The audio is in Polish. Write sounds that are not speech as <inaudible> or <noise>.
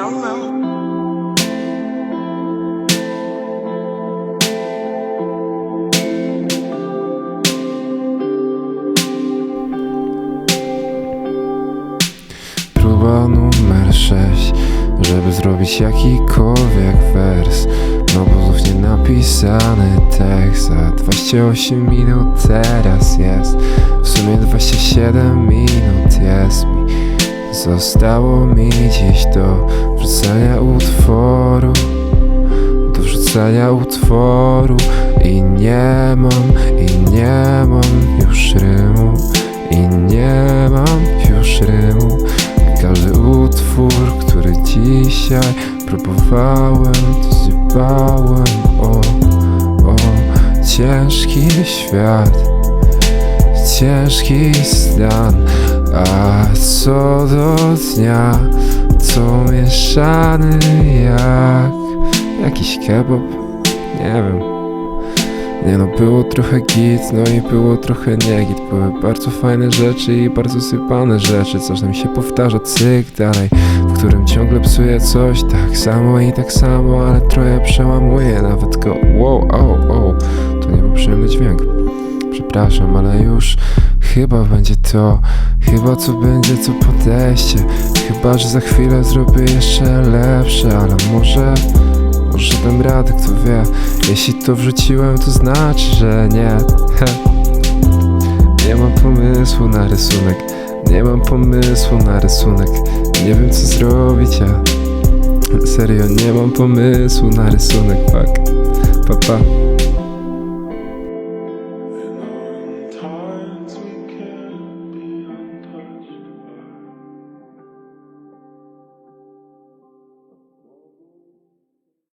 yolo. Próba numer 6 Żeby zrobić jakikolwiek wers. No bo znów nie napisany tekst Za 28 minut teraz jest. W sumie 27 minut jest mi. Zostało mi dziś to wrzucenia utworu Do wrzucenia utworu I nie mam, i nie mam już rymu I nie mam już rymu. Każdy utwór, który dzisiaj próbowałem To o, o Ciężki świat ciężki stan A co do dnia To mieszany jak Jakiś kebab. Nie wiem. Nie no, było trochę git, no i było trochę nie git Były bardzo fajne rzeczy i bardzo sypane rzeczy Coś nam się powtarza, cyk dalej W którym ciągle psuje coś tak samo i tak samo Ale trochę przełamuje nawet go. Wow, o, o, to nie był przyjemny dźwięk. Przepraszam, ale już chyba będzie to Chyba co będzie co podejście Chyba, że za chwilę zrobię jeszcze lepsze Ale może, może dam radę, kto wie. Jeśli to wrzuciłem, to znaczy, że nie. <laughs> Nie mam pomysłu na rysunek. Nie mam pomysłu na rysunek. Nie wiem co zrobić, ja Serio, nie mam pomysłu na rysunek, fuck. Pa, pa.